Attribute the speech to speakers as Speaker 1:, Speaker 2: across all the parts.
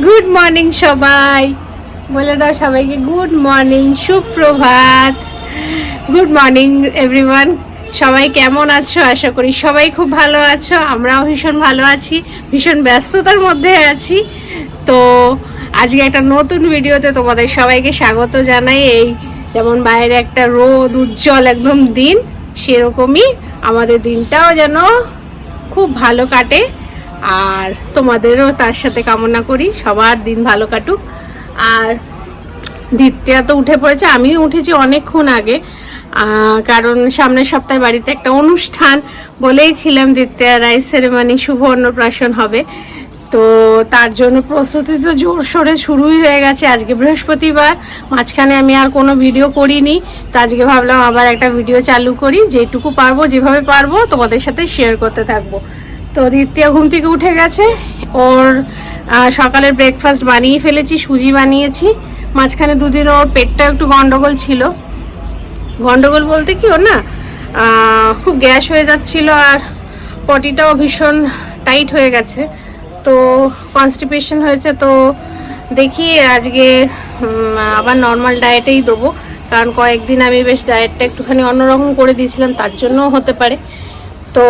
Speaker 1: Good morning সবাই। বলে দাও সবাইকে গুড মর্নিং সুপ্রভাত। গুড মর্নিং এভরিওয়ান সবাই কেমন আছো? আশা করি সবাই খুব ভালো আছো। আমরাও ভীষণ ভালো আছি, ভীষণ ব্যস্ততার মধ্যে আছি। তো আজকে একটা নতুন ভিডিওতে তোমাদের সবাইকে স্বাগত জানাই। এই যেমন বাইরে একটা রোদ, উজ্জ্বল একদম দিন, সেরকমই আমাদের দিনটাও যেন খুব ভালো কাটে। আর তোমাদেরও তার সাথে কামনা করি, সবার দিন ভালো কাটুক। আর দ্বিতীয়া তো উঠে পড়েছে, আমিও উঠেছি অনেকক্ষণ আগে কারণ সামনের সপ্তাহে বাড়িতে একটা অনুষ্ঠান বলেই ছিলাম দ্বিতীয়া রাইস সেরেমনি শুভ অন্নপ্রাশন হবে। তো তার জন্য প্রস্তুতি তো জোরসোরে শুরুই হয়ে গেছে আজকে বৃহস্পতিবার, মাঝখানে আমি আর কোনো ভিডিও করিনি, তো আজকে ভাবলাম আবার একটা ভিডিও চালু করি, যেটুকু পারব, যেভাবে পারব তোমাদের সাথে শেয়ার করতে থাকব। তো দ্বিতীয় ঘুম থেকে উঠে গেছে। ওর সকালের ব্রেকফাস্ট বানিয়ে ফেলেছি, সুজি বানিয়েছি। মাঝখানে দুদিন ওর পেটটা একটু গন্ডগোল ছিল। গন্ডগোল বলতে কি ওর না খুব গ্যাস হয়ে যাচ্ছিল আর পটিটাও ভীষণ টাইট হয়ে গেছে। তো কনস্টিপেশন হয়েছে, তো দেখি আজকে আবার নর্মাল ডায়েটেই দেবো। কারণ কয়েকদিন আমি বেশ ডায়েটটা একটুখানি অন্যরকম করে দিয়েছিলাম, তার জন্যও হতে পারে। তো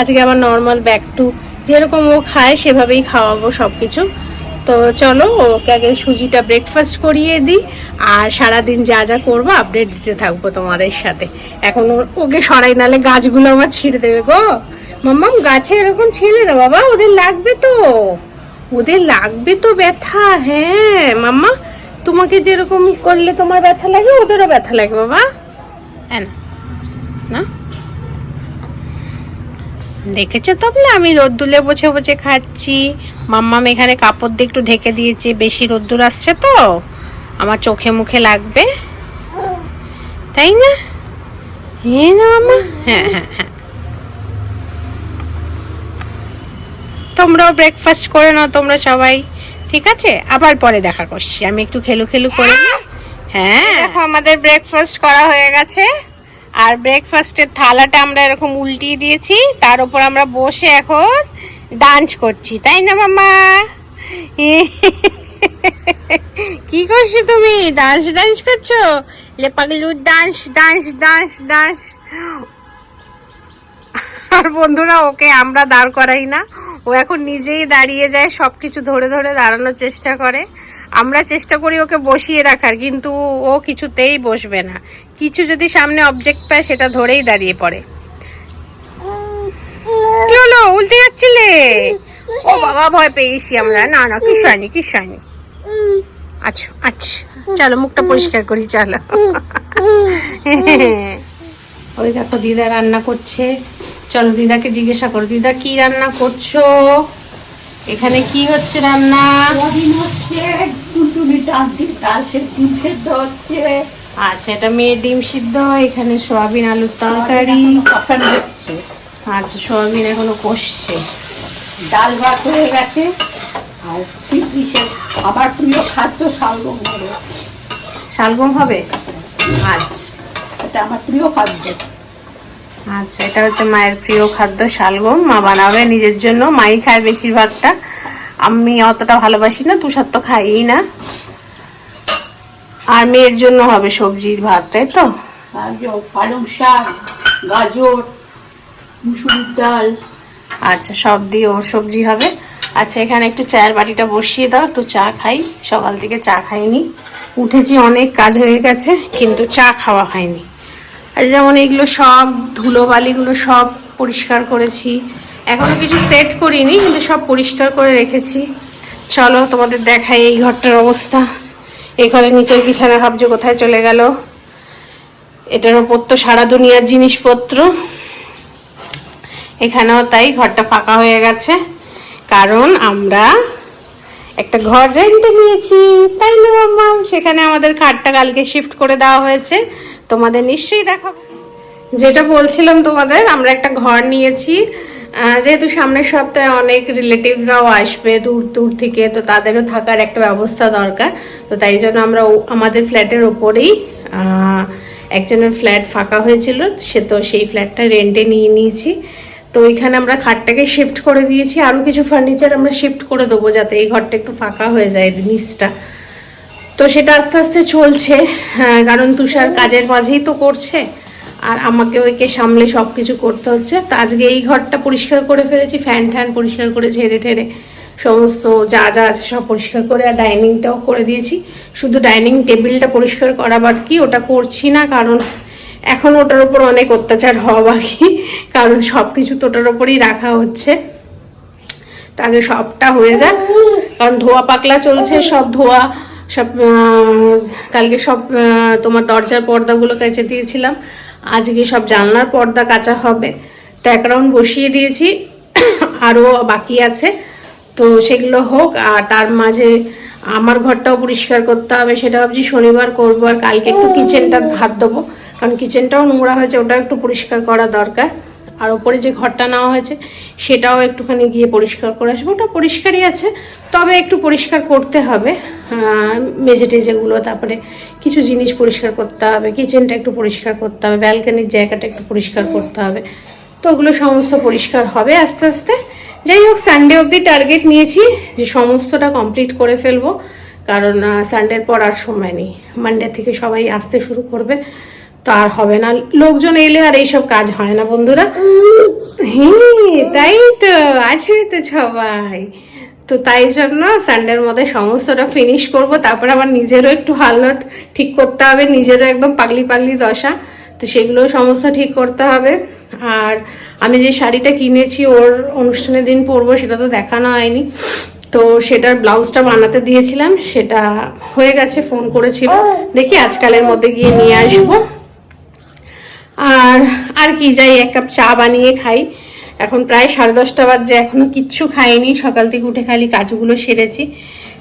Speaker 1: আজকে আবার নর্মাল ব্যাক টু যেরকম ও খায় সেভাবেই খাওয়াবো সব কিছু তো চলো, ওকে আগে সুজিটা ব্রেকফাস্ট করিয়ে দিই, আর সারাদিন যা যা করব আপডেট দিতে থাকব তোমাদের সাথে। এখন ওকে সরাই, নালে গাছগুলো আমার ছিঁড়ে দেবে গো। মাম্মাম গাছে এরকম ছেড়ে না বাবা, ওদের লাগবে তো। ওদের লাগবে তো ব্যথা হ্যাঁ। মাম্মা, তোমাকে যেরকম করলে তোমার ব্যথা লাগে, ওদেরও ব্যথা লাগে, বাবা। হ্যাঁ না? দেখেছ তো না আমি রোদ্দুলে বসে বসে খাচ্ছি। মাম্মাম এখানে কাপড় দিয়ে একটু ঢেকে দিয়েছে, বেশি রোদ্দুর আসছে তো। আমার চোখে মুখে লাগবে। তাই না? হ্যাঁ না হ্যাঁ হ্যাঁ হ্যাঁ। তোমরাও ব্রেকফাস্ট করে নাও, তোমরা সবাই। ঠিক আছে? আবার পরে দেখা করছি। আমি একটু খেলু খেলু করে। হ্যাঁ। আমাদের ব্রেকফাস্ট করা হয়ে গেছে। আর ব্রেকফাস্টের থালাটা আমরা এরকম উল্টিয়ে দিয়েছি, তার উপর আমরা বসে এখন ডান্স করছি, তাই না মামা কি করছ তুমি? ডান্স ডান্স করছ? লে পাগলু ডান্স ডান্স ডান্স ডান্স আর বন্ধুরা, ওকে আমরা দাঁড় করাই না। ও এখন নিজেই দাঁড়িয়ে যায় সব কিছু ধরে ধরে দাঁড়ানোর চেষ্টা করে। আমরা চেষ্টা করি ওকে বসিয়ে রাখার, কিন্তু ও কিছুতেই বসবে না। কিছু যদি সামনে অবজেক্ট পায় সেটা ধরেই দাঁড়িয়ে পড়ে। কি হলো? উল্টে যাচ্ছিলে? ও বাবা ভয় পেয়েছি আমরা। না না কিস হয়নি কিস হয়নি। আচ্ছা আচ্ছা। চলো মুখটা পরিষ্কার করি চলো। ওই দেখো দিদা রান্না করছে। চলো দিদাকে জিজ্ঞাসা করো দিদা কি রান্না করছ? এখানে কি হচ্ছে রান্না?
Speaker 2: হচ্ছে ডাল সেদ্ধ হচ্ছে।
Speaker 1: আচ্ছা এটা মেয়ে ডিম সিদ্ধ এখানে সোয়াবিন আলুর তরকারি। আচ্ছা সোয়াবিন এখনও কষছে।
Speaker 2: ডাল ভাত হয়ে গেছে আর আমার প্রিয় খাদ্য শালগম ধরে
Speaker 1: শালগম হবে? আচ্ছা।
Speaker 2: এটা আমার প্রিয় খাদ্য।
Speaker 1: আচ্ছা এটা হচ্ছে মায়ের প্রিয় খাদ্য শালগম। মা বানাবে নিজের জন্য। মাই খায় বেশিরভাগটা। আমি অতটা ভালোবাসি না তুষার তো খাইই না। আর মেয়ের জন্য হবে সবজির ভাত তাই তো?
Speaker 2: আর পালং শাক গাজর মুসুরির ডাল।
Speaker 1: আচ্ছা সব দিয়ে ওর সবজি হবে। আচ্ছা এখানে একটু চায়ের বাটিটা বসিয়ে দাও একটু চা খাই। সকাল থেকে চা খাইনি। উঠেছি অনেক কাজ হয়ে গেছে কিন্তু চা খাওয়া হয়নি। আর যেমন এগুলো সব ধুলো বালিগুলো সব পরিষ্কার করেছি। এখনও কিছু সেট করিনি কিন্তু সব পরিষ্কার করে রেখেছি। চলো তোমাদের দেখাই এই ঘরটার অবস্থা। এই ঘরের নিচের বিছানা ভাবছে কোথায় চলে গেল? এটার ওপর তো সারা দুনিয়ার জিনিসপত্র। এখানেও তাই ঘরটা ফাঁকা হয়ে গেছে। কারণ আমরা একটা ঘর রেন্টে নিয়েছি। তাই না মাম্মা? সেখানে আমাদের খাটটা কালকে শিফট করে দেওয়া হয়েছে। তোমাদের নিশ্চয়ই দেখাবো। যেটা বলছিলাম তোমাদের, আমরা একটা ঘর নিয়েছি। যেহেতু সামনের সপ্তাহে অনেক রিলেটিভরাও আসবে দূর দূর থেকে, তো তাদেরও থাকার একটা ব্যবস্থা দরকার। তো তাই জন্য আমরা আমাদের ফ্ল্যাটের ওপরেই একজনের ফ্ল্যাট ফাঁকা হয়েছিল, সে তো সেই ফ্ল্যাটটা রেন্টে নিয়ে নিয়েছি। তো ওইখানে আমরা খাটটাকে শিফট করে দিয়েছি। আরও কিছু ফার্নিচার আমরা শিফট করে দেবো যাতে এই ঘরটা একটু ফাঁকা হয়ে যায় নিচটা। তো সেটা আস্তে আস্তে চলছে কারণ তুষার কাজের মাঝেই তো করছে। আর আমাকে ওইকে সামলে সব কিছু করতে হচ্ছে। তো আজকে এই ঘরটা পরিষ্কার করে ফেলেছি, ফ্যান ট্যান পরিষ্কার করে ঝেড়ে ঠেড়ে সমস্ত যা যা আছে সব পরিষ্কার করে আর ডাইনিংটাও করে দিয়েছি। শুধু ডাইনিং টেবিলটা পরিষ্কার করা বাট কি ওটা করছি না কারণ এখন ওটার ওপর অনেক অত্যাচার হওয়া বাকি, কারণ সব কিছু তো ওটার উপরই রাখা হচ্ছে। তো আগে সবটা হয়ে যাক, কারণ ধোয়া পাকলা চলছে, সব ধোয়া, সব কালকে সব তোমার দরজার পর্দাগুলো কেচে দিয়েছিলাম। আজকে সব জানলার পর্দা কাঁচা হবে। তো এক রাউন্ড বসিয়ে দিয়েছি। আরও বাকি আছে। তো সেগুলো হোক আর তার মাঝে আমার ঘরটাও পরিষ্কার করতে হবে। সেটা ভাবছি শনিবার করব আর কালকে একটু কিচেনটা হাত দেবো। কারণ কিচেনটাও নোংরা হয়েছে ওটা একটু পরিষ্কার করা দরকার। আর ওপরে যে ঘরটা নেওয়া হয়েছে, সেটাও একটুখানি গিয়ে পরিষ্কার করে আসব। ওটা পরিষ্কারই আছে, তবে একটু পরিষ্কার করতে হবে। মেঝে টেজেগুলো তারপরে কিছু জিনিস পরিষ্কার করতে হবে, কিচেনটা একটু পরিষ্কার করতে হবে, ব্যালকানির জায়গাটা একটু পরিষ্কার করতে হবে। তো ওগুলো সমস্ত পরিষ্কার হবে আস্তে আস্তে। যাই হোক সানডে অবধি টার্গেট নিয়েছি যে সমস্তটা কমপ্লিট করে ফেলব, কারণ সানডের পর আর সময় নেই। মানডে থেকে সবাই আসতে শুরু করবে। তো আর হবে না। লোকজন এলে আর এইসব কাজ হয় না বন্ধুরা। হ্যাঁ তাই তো, আছে তো সবাই। তো তাই জন্য সানডের মধ্যে সমস্তটা ফিনিশ করব, তারপর আবার নিজেরও একটু হালত ঠিক করতে হবে, নিজেরও একদম পাগলি পাগলি দশা। তো সেগুলো সমস্ত ঠিক করতে হবে। আর আমি যে শাড়িটা কিনেছি ওর অনুষ্ঠানের দিন পরবো, সেটা তো দেখানো হয়নি। তো সেটার ব্লাউজটা বানাতে দিয়েছিলাম, সেটা হয়ে গেছে ফোন করেছিল। দেখি আজকালের মধ্যে গিয়ে নিয়ে আসব। আর আর কি, যাই, এক কাপ চা বানিয়ে খাই। এখন প্রায় সাড়ে দশটা বাজে এখনও কিচ্ছু খাইনি। সকাল থেকে উঠে খালি কাজগুলো সেরেছি।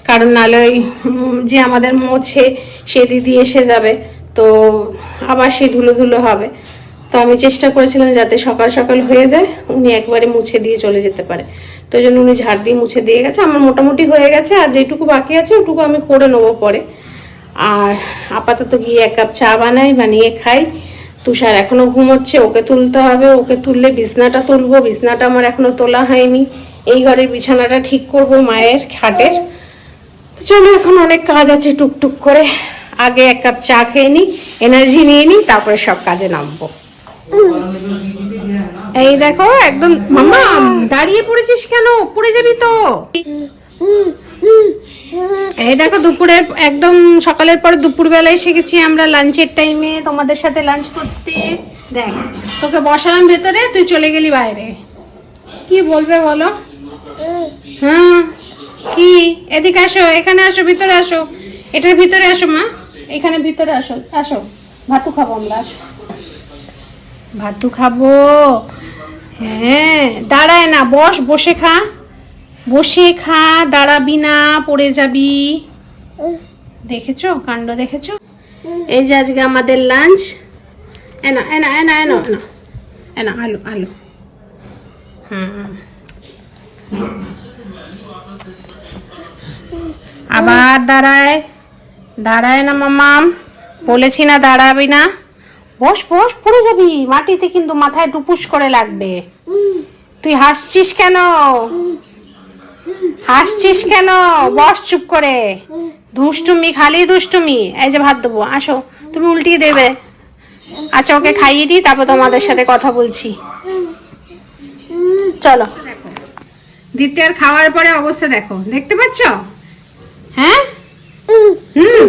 Speaker 1: কারণ নাহলে ওই যে আমাদের মোছে, সে দিদি এসে যাবে। তো আবার সে ধুলো ধুলো হবে। তো আমি চেষ্টা করেছিলাম যাতে সকাল সকাল হয়ে যায়, উনি একবারে মুছে দিয়ে চলে যেতে পারে। তো ওই জন্য উনি ঝাড় দিয়ে মুছে দিয়ে গেছে। আমার মোটামুটি হয়ে গেছে, আর যেটুকু বাকি আছে, ওটুকু আমি করে নেব পরে। আর আপাতত গিয়ে এক কাপ চা বানাই, বানিয়ে খাই। তুষার এখনও ঘুমোচ্ছে, ওকে তুলতে হবে, ওকে তুললে বিছনাটা তুলবো, বিছনাটা আমার এখনও তোলা হয়নি। এই ঘরের বিছানাটা ঠিক করব মায়ের খাটের। চলো, এখন অনেক কাজ আছে টুকটুক করে। আগে এক কাপ চা খেয়ে নিই এনার্জি নিয়ে নিই তারপরে সব কাজে নামবো। এই দেখো, একদম মামা দাঁড়িয়ে পড়েছিস কেন? পড়ে যাবি তো। এই দেখো দুপুরে একদম সকালের পর দুপুরবেলা এসে গেছি আমরা লাঞ্চের টাইমে তোমাদের সাথে লাঞ্চ করতে। দেখ, তোকে বসালাম ভেতরে, তুই চলে গেলি বাইরে। কি বলবে বলো? হ্যাঁ কি? এদিকে আসো, এখানে আসো, ভিতরে আসো। এটার ভিতরে আসো, মা। এখানে ভিতরে আসো আসো। ভাতু খাব আমরা, আসো। ভাতু খাব। হ্যাঁ দাঁড়ায় না, বস, বসে খা। বসে খা, দাঁড়াবি না, পড়ে যাবি। দেখেছ? কাণ্ড দেখেছ? এই যে আজকে আমাদের লাঞ্চ এনা এনা এনা এনা এনা এনা, আলু আলু। আবার দাঁড়ায়। দাঁড়ায় না মামাম বলেছি না দাঁড়াবি না। বস বস, পড়ে যাবি। মাটিতে কিন্তু মাথায় টুপুস করে লাগবে। তুই হাসছিস কেন? হাসছিস কেন? বস চুপ করে। দুষ্টুমি, খালি দুষ্টুমি। এই যে ভাত দেবো, আসো। তুমি উল্টিয়ে দেবে। আচ্ছা ওকে খাইয়ে দিই, তারপর তোমাদের সাথে কথা বলছি। চলো। দ্বিতীয়ার খাওয়ার পরে অবস্থা দেখো। দেখতে পাচ্ছ? হ্যাঁ? হুম।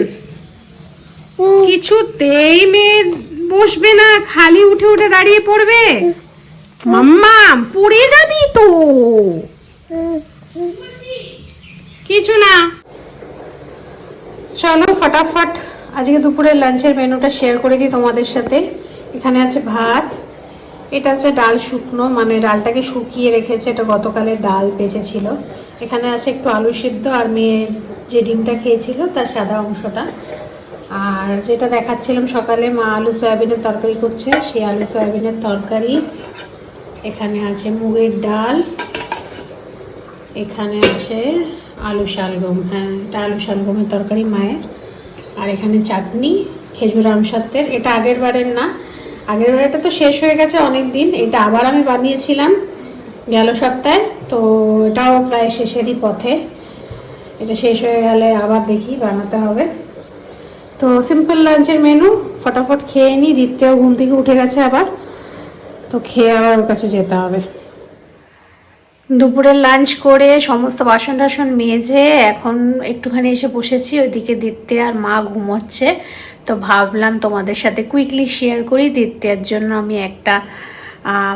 Speaker 1: কিছুতেই মেয়ে বসবে না, খালি উঠে উঠে দাঁড়িয়ে পড়বে। মাম্মা পড়ে যাবি তো। কিছু না। চলো, ফটাফট আজকে দুপুরের লাঞ্চের মেনুটা শেয়ার করে দিই তোমাদের সাথে। এখানে আছে ভাত, এটা হচ্ছে ডাল শুকনো মানে ডালটাকে শুকিয়ে রেখেছে, এটা গতকালের ডাল বেঁচেছিল। এখানে আছে একটু আলু সিদ্ধ, আর মেয়ে যে ডিমটা খেয়েছিল, তার সাদা অংশটা। আর যেটা দেখাচ্ছিলাম সকালে, মা আলু সয়াবিনের তরকারি করছে, সেই আলু সয়াবিনের তরকারি। এখানে আছে মুগের ডাল। এখানে আছে আলু শালগম হ্যাঁ এটা আলু শালগমের তরকারি মায়ের। আর এখানে চাটনি, খেজুর আমসত্ত্বের এটা আগের বারের না। আগের বারেরটা তো শেষ হয়ে গেছে অনেক দিন এটা আবার আমি বানিয়েছিলাম গেল সপ্তাহে, তো এটাও প্রায় শেষেরই পথে। এটা শেষ হয়ে গেলে আবার দেখি, বানাতে হবে। তো সিম্পল লাঞ্চের মেনু ফটাফট খেয়ে নিই দ্বিতীয় ঘুম থেকে উঠে গেছে আবার। তো খেয়ে আবার ওর কাছে যেতে হবে। দুপুরের লাঞ্চ করে সমস্ত বাসন টাসন মেজে এখন একটুখানি এসে বসেছি, ওইদিকে দিতে আর মা ঘুমোচ্ছে। তো ভাবলাম তোমাদের সাথে কুইকলি শেয়ার করি। দিত্যার জন্য আমি একটা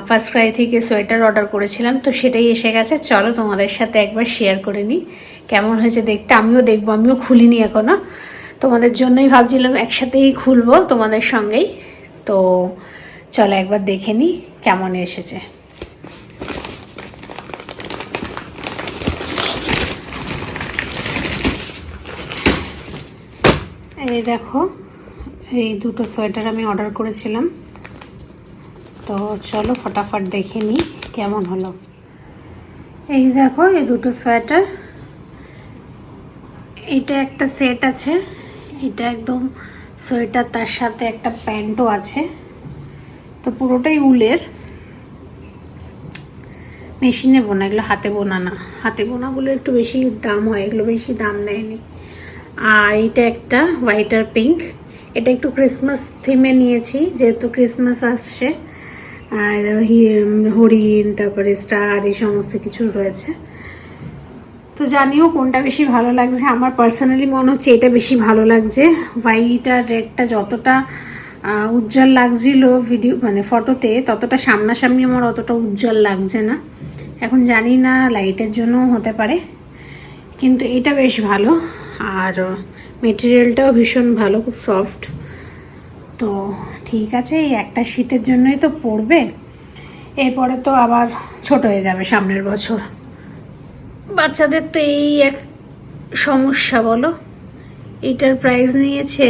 Speaker 1: ফার্স্ট ক্রাই থেকে সোয়েটার অর্ডার করেছিলাম, তো সেটাই এসে গেছে। চলো তোমাদের সাথে একবার শেয়ার করে নিই। কেমন হয়েছে দেখতে? আমিও দেখব, আমিও খুলিনি এখনও তোমাদের জন্যই ভাবছিলাম একসাথেই খুলবো তোমাদের সঙ্গেই। তো চলো একবার দেখে নিই কেমন এসেছে। এই দেখো, এই দুটো সোয়েটার আমি অর্ডার করেছিলাম। তো চলো ফটাফট দেখে নিই কেমন হলো। এই দেখো, এই দুটো সোয়েটার। এটা একটা সেট আছে। এটা একদম সোয়েটার, তার সাথে একটা প্যান্টও আছে। তো পুরোটাই উলের। মেশিনে বোনা, এগুলো হাতে বোনা না। হাতে বোনাগুলো একটু বেশি দাম হয়, এগুলো বেশি দাম নেয়নি আর এটা একটা হোয়াইট আর পিঙ্ক এটা একটু ক্রিসমাস থিমে নিয়েছি, যেহেতু ক্রিসমাস আসছে। হরিণ, তারপরে স্টার এই সমস্ত কিছু রয়েছে। তো জানিও কোনটা বেশি ভালো লাগছে? আমার পার্সোনালি মনে হচ্ছে এটা বেশি ভালো লাগছে। হোয়াইট আর রেডটা যতটা উজ্জ্বল লাগছিল ভিডিও মানে ফটোতে ততটা সামনাসামনি আমার অতটা উজ্জ্বল লাগছে না। এখন জানি না লাইটের জন্য হতে পারে। কিন্তু এটা বেশ ভালো। আর মেটেরিয়ালটাও ভীষণ ভালো, খুব সফট তো ঠিক আছে, এই একটা শীতের জন্যই তো পড়বে। এরপরে তো আবার ছোট হয়ে যাবে সামনের বছর। বাচ্চাদের তো এই এক সমস্যা, বলো? এটার প্রাইস নিয়েছে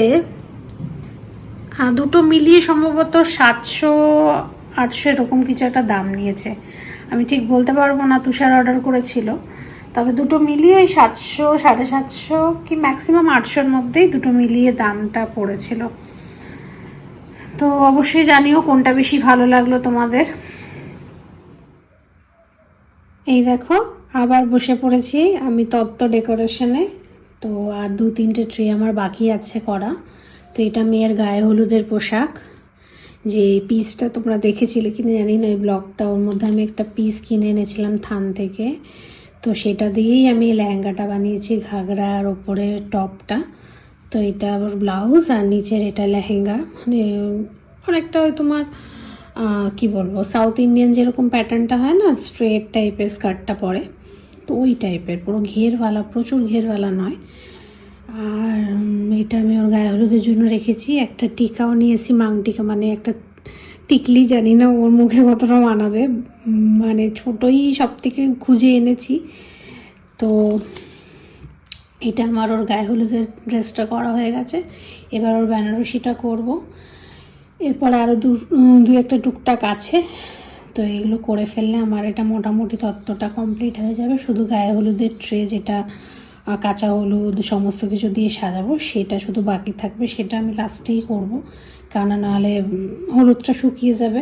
Speaker 1: দুটো মিলিয়ে সম্ভবত সাতশো, আটশো এরকম কিছু একটা দাম নিয়েছে। আমি ঠিক বলতে পারব না, তুষার অর্ডার করেছিল। তবে দুটো মিলিয়ে ওই সাতশো, সাড়ে সাতশো কি ম্যাক্সিমাম আটশোর মধ্যেই দুটো মিলিয়ে দামটা পড়েছিল। তো অবশ্যই জানিও কোনটা বেশি ভালো লাগল তোমাদের। এই দেখো, আবার বসে পড়েছি আমি তত্ত্ব ডেকোরেশনে তো আর দু তিনটে ট্রে আমার বাকি আছে করা। তো এটা মেয়ের গায়ে হলুদের পোশাক। যে পিসটা তোমরা দেখেছিলে কিনা জানি না ওই ব্লগটা ওর মধ্যে আমি একটা পিস কিনে এনেছিলাম থান থেকে। তো সেটা দিয়েই আমি লেহেঙ্গাটা বানিয়েছি ঘাগরা আর ওপরে টপটা। তো এটা আবার ব্লাউজ আর নিচের এটা লেহেঙ্গা। মানে অনেকটা ওই তোমার কি বলব সাউথ ইন্ডিয়ান যেরকম প্যাটার্নটা হয় না স্ট্রেট টাইপের স্কার্টটা পরে, তো ওই টাইপের পুরো ঘেরওয়ালা, প্রচুর ঘেরওয়ালা নয়। আর এটা আমি ওর গায়ে হলুদের জন্য রেখেছি। একটা টিকাও নিয়েছি মাং টিকা মানে একটা টিকলি জানি না ওর মুখে কতটা মানাবে। মানে ছোটই সব থেকে খুঁজে এনেছি। তো এটা আমার ওর গায়ে হলুদের ড্রেসটা করা হয়ে গেছে। এবার ওর বেনারসিটা করব। এরপর আরও দু দু একটা টুকটাক আছে। তো এগুলো করে ফেললে আমার এটা মোটামুটি তত্ত্বটা কমপ্লিট হয়ে যাবে। শুধু গায়ে হলুদের ট্রে যেটা কাঁচা হলুদ, সমস্ত কিছু দিয়ে সাজাবো, সেটা শুধু বাকি থাকবে। সেটা আমি লাস্টেই করব। কেননা নাহলে হলুদটা শুকিয়ে যাবে,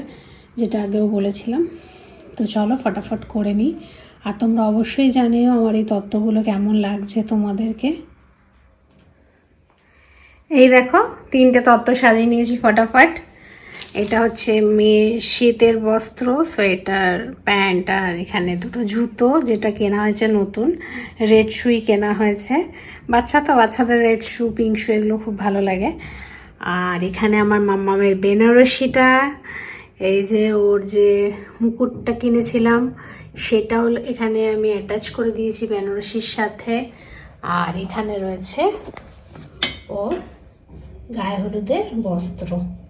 Speaker 1: যেটা আগেও বলেছিলাম। তো চলো ফটাফট করে নিই। আর তোমরা অবশ্যই জানিও আমার এই তত্ত্বগুলো কেমন লাগছে তোমাদেরকে। এই দেখো, তিনটে তত্ত্ব সাজিয়ে নিয়েছি ফটাফট। এটা হচ্ছে মেয়ের শীতের বস্ত্র, সোয়েটার, প্যান্ট, আর এখানে দুটো জুতো, যেটা কেনা হয়েছে নতুন। রেড শুই কেনা হয়েছে। বাচ্চা তো, বাচ্চাদের রেড শু, পিঙ্ক শু, এগুলো খুব ভালো লাগে। আর এখানে আমার মাম্মামের বেনারসিটা, এই যে ওর যে মুকুটটা কিনেছিলাম, সেটাও এখানে আমি অ্যাটাচ করে দিয়েছি বেনারসির সাথে। আর এখানে রয়েছে ওর গায়ে হলুদের বস্ত্র।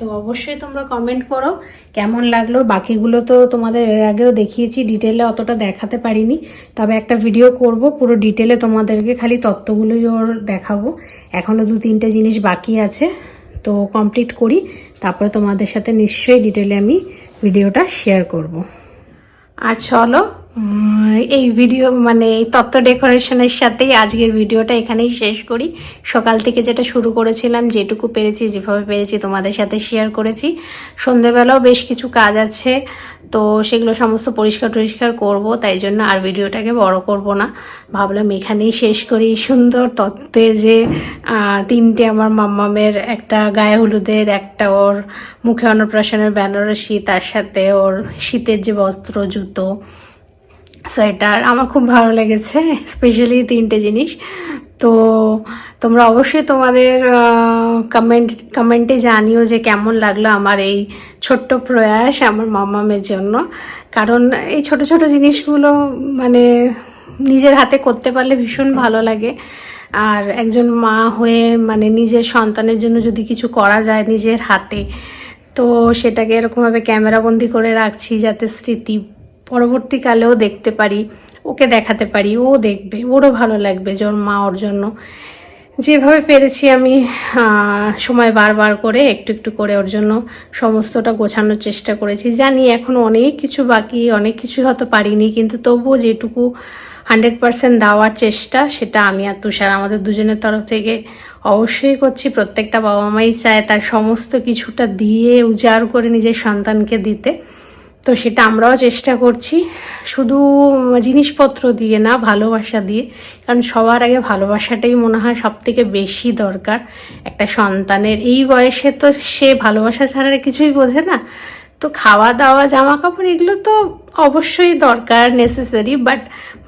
Speaker 1: তো অবশ্যই তোমরা কমেন্ট করো, কেমন লাগল? বাকিগুলো তো তোমাদের এর আগেও দেখিয়েছি ডিটেলে অতটা দেখাতে পারিনি। তবে একটা ভিডিও করব, পুরো ডিটেলে তোমাদেরকে খালি তত্ত্বগুলোই ওর দেখাবো। এখনও দু তিনটে জিনিস বাকি আছে, তো কমপ্লিট করি। তারপরে তোমাদের সাথে নিশ্চয়ই ডিটেলে আমি ভিডিওটা শেয়ার করব। আর চলো এই ভিডিও মানে তত্ত্ব ডেকোরেশনের সাথেই আজকের ভিডিওটা এখানেই শেষ করি। সকাল থেকে যেটা শুরু করেছিলাম, যেটুকু পেরেছি, যেভাবে পেরেছি তোমাদের সাথে শেয়ার করেছি। সন্ধেবেলাও বেশ কিছু কাজ আছে, তো সেগুলো সমস্ত পরিষ্কার টরিষ্কার করব, তাই জন্য আর ভিডিওটাকে বড় করব না। ভাবলাম এখানেই শেষ করি। সুন্দর তত্ত্বের যে তিনটে আমার মাম্মামের, একটা গায়ে হলুদের, একটা ওর মুখে অন্নপ্রাশনের বেনারসি, তার সাথে ওর শীতের যে বস্ত্র, জুতো সোয়েটার আমার খুব ভালো লেগেছে স্পেশালি তিনটে জিনিস। তো তোমরা অবশ্যই তোমাদের কমেন্ট কমেন্টে জানিও যে কেমন লাগল আমার এই ছোট্ট প্রয়াস আমার মামামের জন্য। কারণ এই ছোট ছোট জিনিসগুলো মানে নিজের হাতে করতে পারলে ভীষণ ভালো লাগে। আর একজন মা হয়ে মানে নিজের সন্তানের জন্য যদি কিছু করা যায় নিজের হাতে, তো সেটাকে এরকমভাবে ক্যামেরাবন্দি করে রাখছি যাতে স্মৃতি পরবর্তীকালেও দেখতে পারি, ওকে দেখাতে পারি, ও দেখবে, ওরও ভালো লাগবে যে ওর মা ওর জন্য। যেভাবে পেরেছি আমি সময় বারবার করে, একটু একটু করে ওর জন্য সমস্তটা গোছানোর চেষ্টা করেছি। জানি এখন অনেক কিছু বাকি, অনেক কিছু হয়তো পারিনি, কিন্তু তবুও যেটুকু হান্ড্রেড পার্সেন্ট দেওয়ার চেষ্টা, সেটা আমি আর তুষার আমাদের দুজনের তরফ থেকে অবশ্যই করছি। প্রত্যেকটা বাবা মাই চায় তার সমস্ত কিছুটা দিয়ে উজাড় করে নিজের সন্তানকে দিতে। তো সেটা আমরাও চেষ্টা করছি। শুধু জিনিসপত্র দিয়ে না, ভালোবাসা দিয়ে। কারণ সবার আগে ভালোবাসাটাই মনে হয় সব থেকে বেশি দরকার। একটা সন্তানের, এই বয়সে তো সে ভালোবাসা ছাড়া কিছুই বোঝে না। তো খাওয়া দাওয়া জামা কাপড় এগুলো তো অবশ্যই দরকার নেসেসারি বাট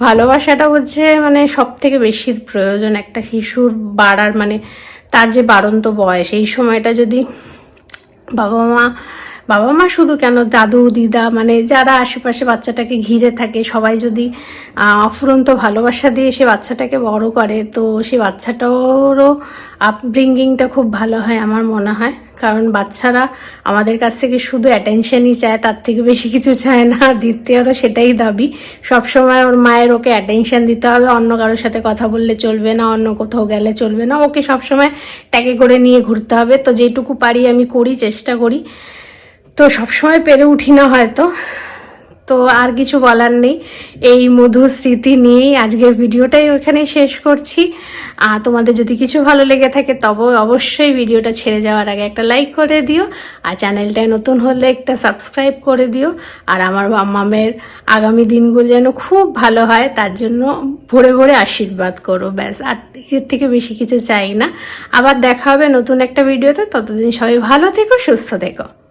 Speaker 1: ভালোবাসাটা হচ্ছে মানে সব থেকে বেশি প্রয়োজন একটা শিশুর বাড়ার। মানে তার যে বাড়ন্ত বয়স, এই সময়টা যদি বাবা মা বাবা মা শুধু কেন? দাদু, দিদা মানে যারা আশেপাশে বাচ্চাটাকে ঘিরে থাকে, সবাই যদি অফুরন্ত ভালোবাসা দিয়ে সে বাচ্চাটাকে বড় করে, তো সে বাচ্চাটারও আপব্রিঙ্গিংটা খুব ভালো হয় আমার মনে হয়। কারণ বাচ্চারা আমাদের কাছ থেকে শুধু অ্যাটেনশনই চায়, তার থেকে বেশি কিছু চায় না। দ্বিতীয়রও সেটাই দাবি, সবসময় ওর মায়ের ওকে অ্যাটেনশন দিতে হবে, অন্য কারোর সাথে কথা বললে চলবে না, অন্য কোথাও গেলে চলবে না। ওকে সবসময় ট্যাগে করে নিয়ে ঘুরতে হবে। তো যেটুকু পারি আমি করি, চেষ্টা করি। তো সবসময় পেরে উঠি না হয়তো। তো আর কিছু বলার নেই। এই মধুর স্মৃতি নিয়েই আজকের ভিডিওটাই ওখানে শেষ করছি। আর তোমাদের যদি কিছু ভালো লেগে থাকে, তবে অবশ্যই ভিডিওটা ছেড়ে যাওয়ার আগে একটা লাইক করে দিও। আর চ্যানেলটায় নতুন হলে একটা সাবস্ক্রাইব করে দিও। আর আমার মামের আগামী দিনগুলো যেন খুব ভালো হয়, তার জন্য ভরে ভরে আশীর্বাদ করো, ব্যাস। আর এর থেকে বেশি কিছু চাই না। আবার দেখা হবে নতুন একটা ভিডিওতে। ততদিন সবাই ভালো থেকো, সুস্থ থেকো।